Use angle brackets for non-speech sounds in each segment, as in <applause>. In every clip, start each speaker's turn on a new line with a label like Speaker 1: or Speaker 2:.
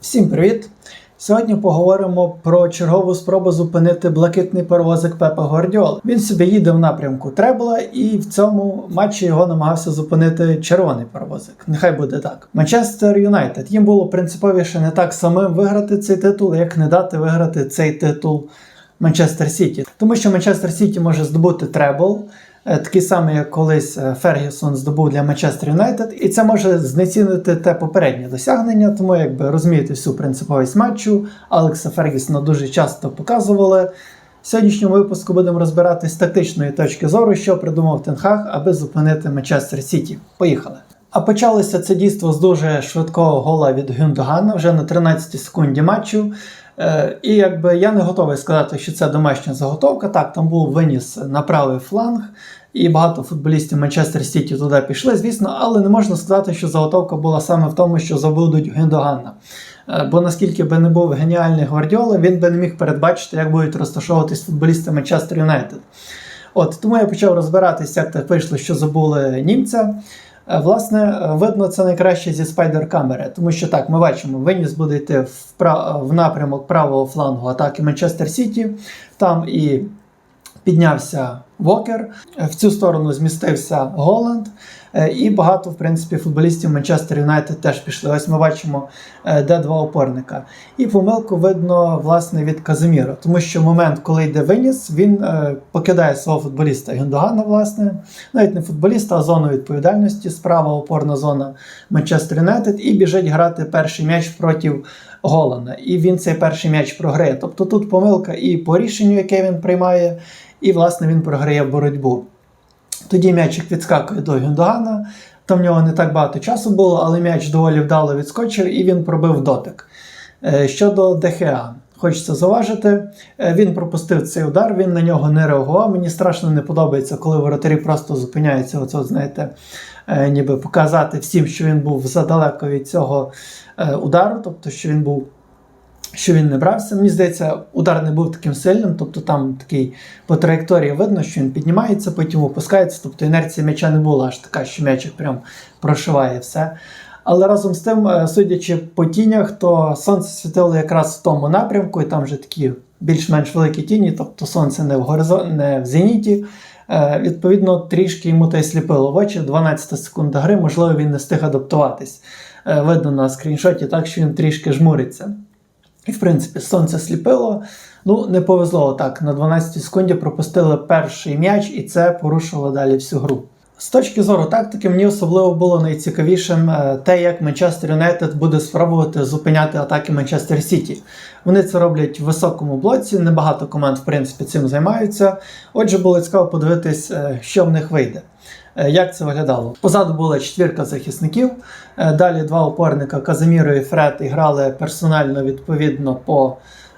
Speaker 1: Всім привіт! Сьогодні поговоримо про чергову спробу зупинити блакитний паровозик Пепа Гвардіола. Він собі їде в напрямку Требла, і в цьому матчі його намагався зупинити червоний паровозик. Нехай буде так. Манчестер Юнайтед. Їм було принциповіше не так самим виграти цей титул, як не дати виграти цей титул Манчестер Сіті. Тому що Манчестер Сіті може здобути требл. Е, Такий самий, як колись е, Фергюсон здобув для Манчестер Юнайтед, і це може знецінити те попереднє досягнення. Тому, якби розумієте всю принциповість матчу, Алекса Фергюсона дуже часто показували. В сьогоднішньому випуску будемо розбирати з тактичної точки зору, що придумав Тенхаг, аби зупинити Манчестер Сіті. Поїхали! А почалося це дійство з дуже швидкого гола від Гюндогана вже на 13 секунді матчу. Е, І якби я не готовий сказати, що це домашня заготовка. Так, там був виніс на правий фланг, і багато футболістів Манчестер Сіті туди пішли, звісно, але не можна сказати, що заготовка була саме в тому, що забудуть Гюндогана. Е, Бо наскільки би не був геніальний Гвардіола, він би не міг передбачити, як будуть розташовуватись футболісти Манчестер Юнайтед. От тому я почав розбиратися, як так вийшло, що забули німця. Е, Власне, е, видно це найкраще зі спайдер-камери, тому що так, ми бачимо, виніс буде йти в, пра- в напрямок правого флангу атаки Манчестер Сіті. Там і піднявся Вокер, в цю сторону змістився Голланд. е, І багато, в принципі, футболістів Манчестер Юнайтед теж пішли. Ось ми бачимо, е, де два опорника. І помилку видно власне від Казиміра, тому що момент, коли йде виніс, він е, покидає свого футболіста Гюндогана, власне, навіть не футболіста, а зону відповідальності, справа опорна зона Манчестер Юнайтед, і біжить грати перший м'яч проти Голана. І він цей перший м'яч програє. Тобто тут помилка і по рішенню, яке він приймає, і власне він програє боротьбу. Тоді м'ячик відскакує до Гюндогана. Там в нього не так багато часу було, але м'яч доволі вдало відскочив і він пробив дотик. Е, Щодо ДХА, хочеться зауважити, е, він пропустив цей удар, він на нього не реагував. Мені страшно не подобається, коли воротарі просто зупиняються. Оце, знаєте, е, ніби показати всім, що він був задалеко від цього удару, тобто, що він був. Що він не брався. Мені здається, удар не був таким сильним, тобто там такий по траєкторії видно, що він піднімається, потім опускається, тобто інерція м'яча не була аж така, що м'ячик прям прошиває все. Але разом з тим, е, судячи по тінях, то сонце світило якраз в тому напрямку, і там вже такі більш-менш великі тіні, тобто сонце не в горизон, не в зеніті. Е, Відповідно, трішки йому та й сліпило в очі. 12 секунда гри, можливо, він не встиг адаптуватись. Е, Видно на скріншоті так, що він трішки жмуриться. І, в принципі, сонце сліпило. Ну, не повезло так. На 12-й секунді пропустили перший м'яч, і це порушило далі всю гру. З точки зору тактики, мені особливо було найцікавішим е, те, як Манчестер Юнайтед буде спробувати зупиняти атаки Манчестер Сіті. Вони це роблять в високому блоці, небагато команд, в принципі, цим займаються. Отже, було цікаво подивитись, е, що в них вийде. Е, Як це виглядало? Позаду була четвірка захисників. е, Далі два опорника Казиміро і Фред грали персонально відповідно по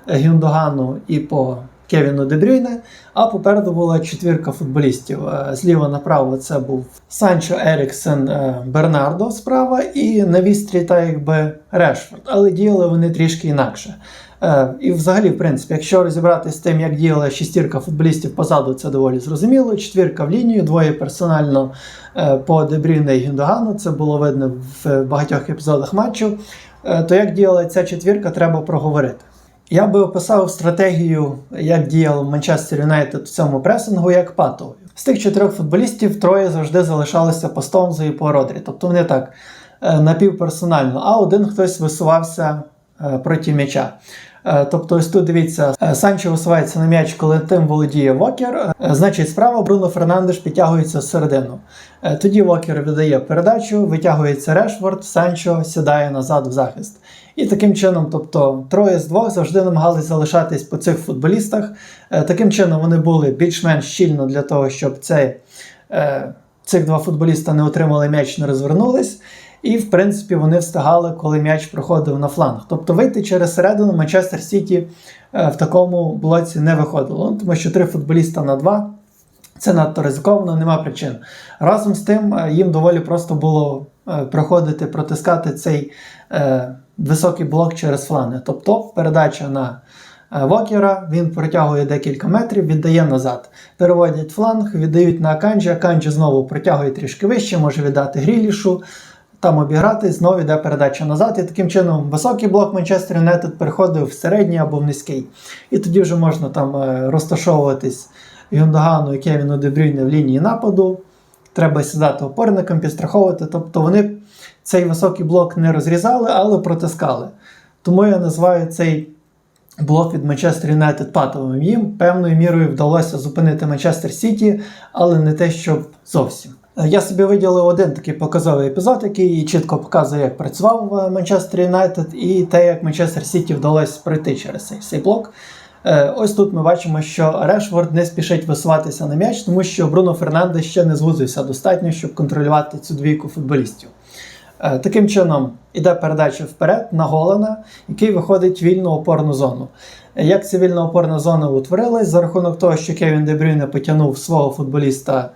Speaker 1: Гюндогану і по Кевіну Дебрюйне. А попереду була четвірка футболістів. Е, Зліва направо це був Санчо Еріксен Бернардо справа і на вістрі та якби Решфорд. Але діяли вони трішки інакше. Е, І взагалі, в принципі, якщо розібратися з тим, як діяла шістірка футболістів позаду, це доволі зрозуміло. Четвірка в лінію, двоє персонально е, по Дебрюйне і Гюндогану. Це було видно в багатьох епізодах матчу. Е, То як діяла ця четвірка, треба проговорити. Я би описав стратегію, як діяв Манчестер Юнайтед в цьому пресингу, як патовою. З тих чотирьох футболістів троє завжди залишалися по Стоунзу і по Родрі. Тобто вони так напівперсонально, а один хтось висувався проти м'яча. Е, Тобто, ось тут дивіться, е, Санчо висувається на м'яч, коли тим володіє Вокер. Е, Значить, справа Бруно Фернандеш підтягується всередину. Е, Тоді Вокер віддає передачу, витягується Решфорд, Санчо сідає назад в захист. І таким чином, тобто троє з двох завжди намагались залишатись по цих футболістах. Таким чином вони були більш-менш щільно для того, щоб цей, цих два футболіста не отримали м'яч, не розвернулись. І, в принципі, вони встигали, коли м'яч проходив на фланг. Тобто вийти через середину Манчестер Сіті е, в такому блоці не виходило, Ну, тому що три футболіста на два це надто ризиковано, нема причин. Разом з тим, е, їм доволі просто було е, проходити, протискати цей високий блок через фланги. Тобто передача на Вокера, він протягує декілька метрів, віддає назад. Переводять фланг, віддають на Аканджі, Аканджі знову протягує трішки вище, може віддати Грілішу. Там обіграти, знову йде передача назад. І таким чином високий блок Манчестер Юнайтед переходив в середній або в низький. І тоді вже можна там е, розташовуватись Юндагану і Кевіну Дебрюйне в лінії нападу. Треба сідати опорником, підстраховувати. Тобто вони цей високий блок не розрізали, але протискали. Тому я називаю цей блок від Манчестер Юнайтед патовим. Їм певною мірою вдалося зупинити Манчестер Сіті, але не те, щоб зовсім. Е, Я собі виділив один такий показовий епізод, який чітко показує, як працював Манчестер Юнайтед, і те, як Манчестер Сіті вдалося пройти через цей, блок. Е, Ось тут ми бачимо, що Решфорд не спішить висуватися на м'яч, тому що Бруно Фернандес ще не звузився достатньо, щоб контролювати цю двійку футболістів. Е, Таким чином іде передача вперед на Голена, який виходить в вільну опорну зону. Як ця вільна опорна зона утворилась за рахунок того, що Кевін Дебрюйне потягнув свого футболіста,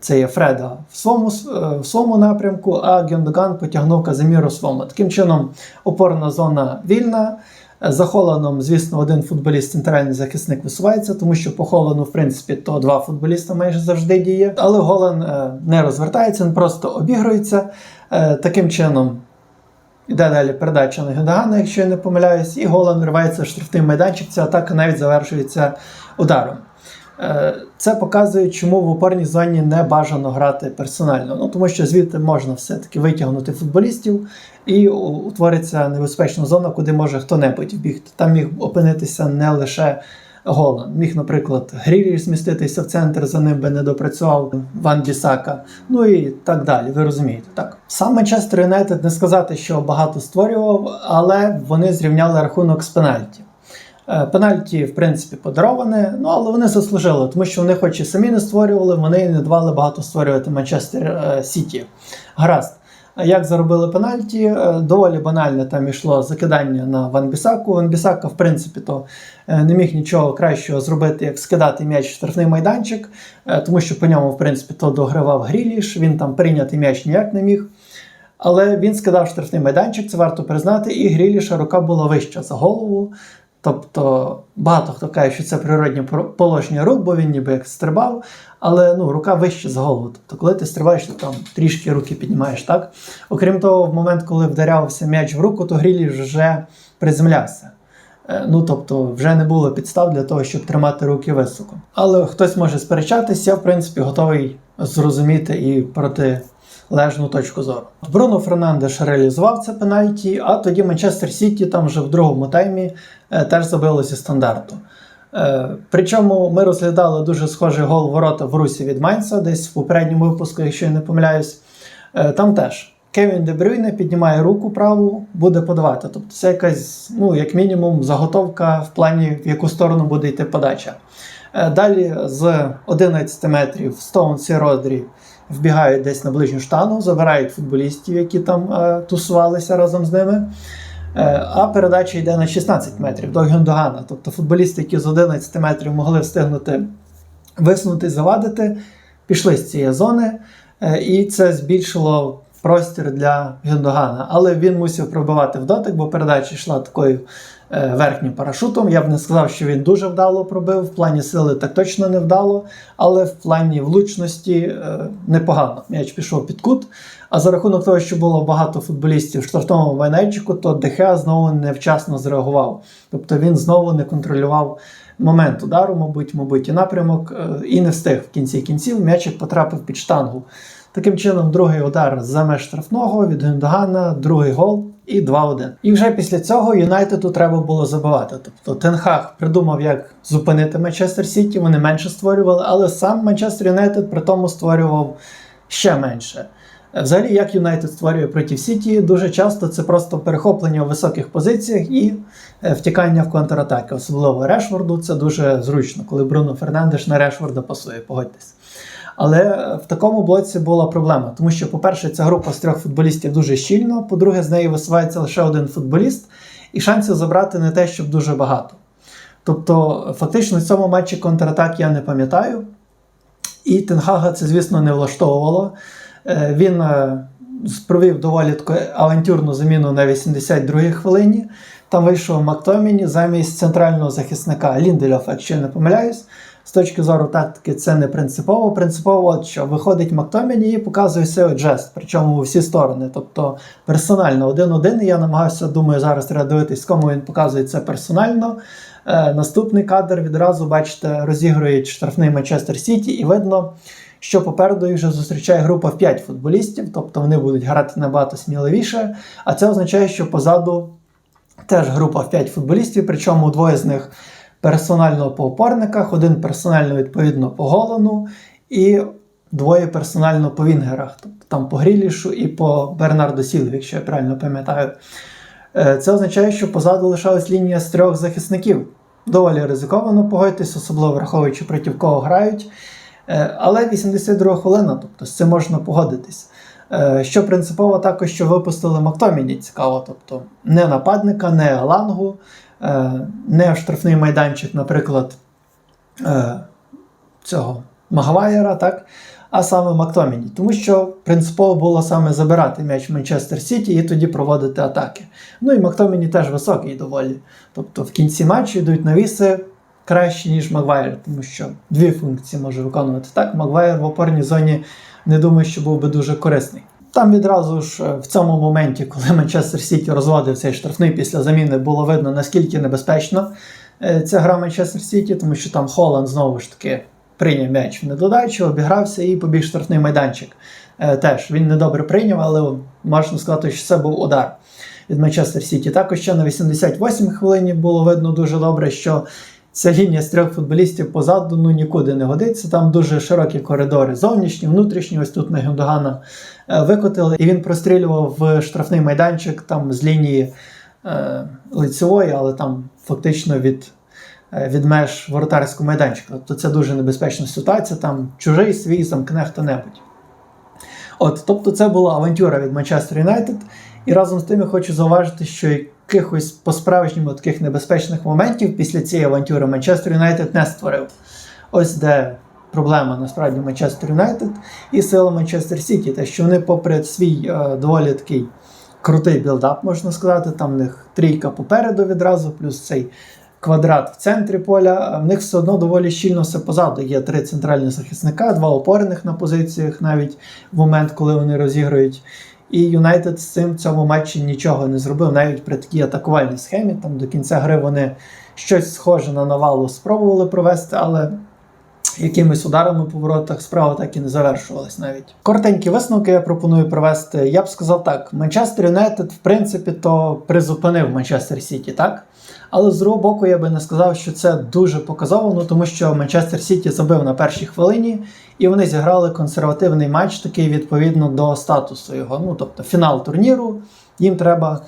Speaker 1: це є Фреда, в своєму, е, в своєму напрямку, а Гюндоган потягнув Казиміру своєму. Таким чином, опорна зона вільна. Е, За Холаном, звісно, один футболіст, центральний захисник висувається, тому що по Холану, в принципі, то два футболіста майже завжди діє. Але Голан е, не розвертається, він просто обігрується. Е, Таким чином іде далі передача на Гюндагана, якщо я не помиляюсь, і Голан вривається в штрафний майданчик. Ця атака навіть завершується ударом. Е, Це показує, чому в опорній зоні не бажано грати персонально. Ну тому що звідти можна все-таки витягнути футболістів і утвориться небезпечна зона, куди може хто-небудь вбігти. Там міг опинитися не лише Голан. Міг, наприклад, Грілі зміститися в центр, за ним би не допрацював Ван Бісака. Ну і так далі. Ви розумієте, так. Сам Манчестер Юнайтед не сказати, що багато створював, але вони зрівняли рахунок з пенальті. Е, Пенальті, в принципі, подароване, ну але вони заслужили, тому що вони, хоч і самі не створювали, вони не давали багато створювати Манчестер е, Сіті. Гаразд. Як заробили пенальті? Е, Доволі банальне там йшло закидання на Ван Бісаку. Ван Бісака, в принципі, то не міг нічого кращого зробити, як скидати м'яч в штрафний майданчик, тому що по ньому, в принципі, то догравав Гріліш, він там прийняти м'яч ніяк не міг. Але він скидав штрафний майданчик, це варто признати, і Гріліша рука була вища за голову. Тобто багато хто каже, що це природнє положення рук, бо він ніби як стрибав, але ну, рука вище за голову. Тобто, коли ти стрибаєш, то там трішки руки піднімаєш, так? Окрім того, в момент, коли вдарявся м'яч в руку, то Гріліш вже приземлявся. Е, Ну, тобто, вже не було підстав для того, щоб тримати руки високо. Але хтось може сперечатися, я, в принципі, готовий зрозуміти і протилежну точку зору. Бруно Фернандеш реалізував це пенальті, а тоді Манчестер Сіті там вже в другому таймі е, теж забило зі стандарту. Е, Причому ми розглядали дуже схожий гол ворота в Русі від Майнца, десь в попередньому випуску, якщо я не помиляюсь. Е, Там теж Кевін Де Брюйне піднімає руку праву, буде подавати. Тобто це якась, ну, як мінімум, заготовка в плані, в яку сторону буде йти подача. Далі з 11 метрів Стоунс і Родрі вбігають десь на ближню штангу, забирають футболістів, які там е, тусувалися разом з ними. Е, А передача йде на 16 метрів до Гюндогана. Тобто футболісти, які з 11 метрів могли встигнути висунути, завадити, пішли з цієї зони, е, і це збільшило простір для Гюндогана. Але він мусив пробивати в дотик, бо передача йшла такою верхнім парашутом. Я б не сказав, що він дуже вдало пробив. В плані сили так точно не вдало, але в плані влучності е, непогано. М'яч пішов під кут. А за рахунок того, що було багато футболістів в штрафному майданчику, то Дехеа знову невчасно зреагував. Тобто він знову не контролював момент удару, мабуть, мабуть, і напрямок, е, і не встиг в кінці кінців. М'ячик потрапив під штангу. Таким чином, другий удар за меж штрафного від Гюндогана, другий гол і 2-1. І вже після цього Юнайтеду треба було забивати. Тобто Тенхаг придумав, як зупинити Манчестер Сіті, вони менше створювали, але сам Манчестер Юнайтед при тому створював ще менше. Взагалі, як Юнайтед створює проти Сіті, дуже часто це просто перехоплення у високих позиціях і е, втікання в контратаки. Особливо Решворду це дуже зручно, коли Бруно Фернандеш на Решворда пасує, погодьтесь. Але в такому блоці була проблема, тому що, по-перше, ця група з трьох футболістів дуже щільно, по-друге, з неї висувається лише один футболіст, і шансів забрати не те, щоб дуже багато. Тобто, фактично, в цьому матчі контратак я не пам'ятаю. І Тенхага це, звісно, не влаштовувало. Е, Він е, провів доволі таку авантюрну заміну на 82-й хвилині. Там вийшов Мактоміні замість центрального захисника Ліндельофа, якщо я не помиляюсь. З точки зору тактики, це не принципово. Принципово, от що виходить Мактоміні і показує цей жест, причому у всі сторони. Тобто персонально один-один. Я намагався, думаю, зараз треба дивитись, кому він показує це персонально. Е, наступний кадр відразу, бачите, розігрують штрафний Манчестер Сіті, і видно, що попереду їх вже зустрічає група в 5 футболістів, тобто вони будуть грати набагато сміливіше. А це означає, що позаду теж група в 5 футболістів, причому двоє з них персонально по опорниках, один персонально відповідно по Голану і двоє персонально по Вінгерах, тобто там по Грілішу і по Бернарду Сілві, якщо я правильно пам'ятаю. Е, Це означає, що позаду лишалась лінія з трьох захисників. Доволі ризиковано погодьтесь, особливо враховуючи проти кого грають. Е, Але 82 хвилина, тобто з цим можна погодитись. Е, Що принципово також, що випустили Мактоміні, цікаво, тобто не нападника, не Елангу, е, не в штрафний майданчик, наприклад, е, цього Магвайера, так? а саме Мактоміні. Тому що принципово було саме забирати м'яч в Манчестер Сіті і тоді проводити атаки. Ну і Мактоміні теж високий доволі. Тобто в кінці матчу йдуть навіси краще, ніж Магвайер, тому що дві функції може виконувати. Так, Магвайер в опорній зоні не думаю, що був би дуже корисний. Там відразу ж е, в цьому моменті, коли <laughs> Манчестер Сіті розводив цей штрафний після заміни, було видно, наскільки небезпечно е, ця гра Манчестер Сіті, тому що там Холланд знову ж таки прийняв м'яч в недодачу, обігрався і побіг штрафний майданчик. Е, Теж він недобре прийняв, але можна сказати, що це був удар від Манчестер Сіті. Також ще на 88 хвилині було видно дуже добре, що ця лінія з трьох футболістів позаду ну нікуди не годиться. Там дуже широкі коридори, зовнішні, внутрішні. Ось тут на Гюндогана е, викотили, і він прострілював в штрафний майданчик там з лінії е, лицевої, але там фактично від, е, від меж воротарського майданчика. Тобто це дуже небезпечна ситуація. Там чужий свій замкне хто-небудь. От, тобто, це була авантюра від Манчестер Юнайтед. І разом з тим я хочу зауважити, що якихось по-справжньому таких небезпечних моментів після цієї авантюри Манчестер Юнайтед не створив. Ось де проблема насправді Манчестер Юнайтед і сила Манчестер Сіті, те, що вони, попри свій е, доволі такий крутий білдап, можна сказати, там в них трійка попереду відразу, плюс цей квадрат в центрі поля, в них все одно доволі щільно все позаду. Є три центральні захисника, два опорних на позиціях навіть в момент, коли вони розігрують. І Юнайтед з цим в цьому матчі нічого не зробив, навіть при такій атакувальній схемі. Там до кінця гри вони щось схоже на навалу спробували провести, але якимись ударами по воротах справа так і не завершувалась навіть. Коротенькі висновки я пропоную провести. Я б сказав так: Манчестер Юнайтед, в принципі, то призупинив Манчестер Сіті, так? Але з другого боку, я би не сказав, що це дуже показово, ну тому що Манчестер Сіті забив на першій хвилині, і вони зіграли консервативний матч, такий відповідно до статусу його. Ну, тобто фінал турніру, їм треба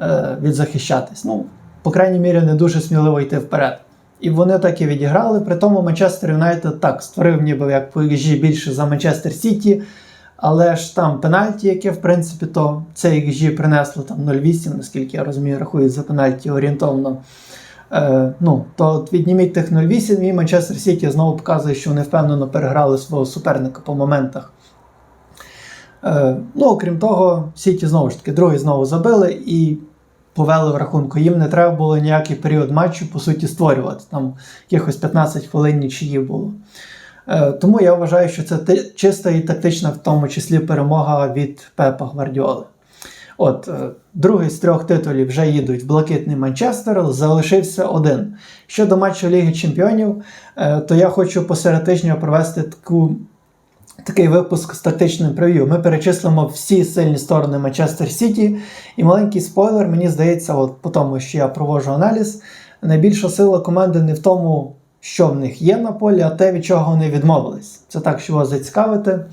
Speaker 1: е, відзахищатись. Ну, по крайній мірі, не дуже сміливо йти вперед. І вони так і відіграли. При тому Манчестер Юнайтед так створив, ніби як по XG більше за Манчестер Сіті. Але ж там пенальті, яке, в принципі, то це XG принесло там 0,8, наскільки я розумію, рахують за пенальті орієнтовно. Е, ну, то відніміть тих 0,8 і Манчестер Сіті знову показує, що вони впевнено переграли свого суперника по моментах. Е, ну, окрім того, Сіті знову ж таки другий знову забили і повели в рахунку. Їм не треба було ніякий період матчу, по суті, створювати. Там якихось 15 хвилин нічиї було. Е, Тому я вважаю, що це чиста і тактична, в тому числі перемога від Пепа Гвардіоли. От, е, другий з трьох титулів вже їдуть в блакитний Манчестер, залишився один. Щодо матчу Ліги Чемпіонів, е, то я хочу посеред тижня провести таку, такий випуск з тактичним прев'ю. Ми перечислимо всі сильні сторони Манчестер Сіті. І маленький спойлер, мені здається, от по тому, що я проводжу аналіз, найбільша сила команди не в тому, що в них є на полі, а те, від чого вони відмовились. Це так, що вас зацікавити.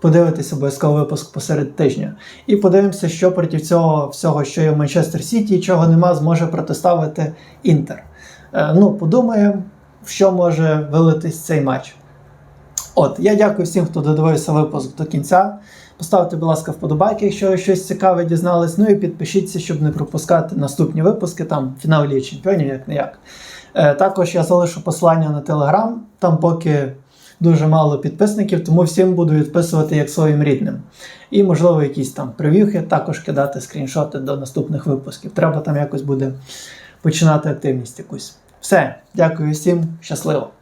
Speaker 1: Подивитися обов'язково випуск посеред тижня. І подивимося, що проти цього всього, що є в Манчестер Сіті, чого нема, зможе протиставити Інтер. Е, ну, подумаємо, що може вилитись цей матч. От, я дякую всім, хто додивився випуск до кінця. Поставте, будь ласка, вподобайки, якщо ви щось цікаве дізнались. Ну і підпишіться, щоб не пропускати наступні випуски, там фінал Ліги Чемпіонів, як не як. Е, також я залишу посилання на Телеграм, там поки дуже мало підписників, тому всім буду відписувати як своїм рідним. І, можливо, якісь там прев'юхи, також кидати скріншоти до наступних випусків. Треба там якось буде починати активність якусь. Все, дякую всім, щасливо!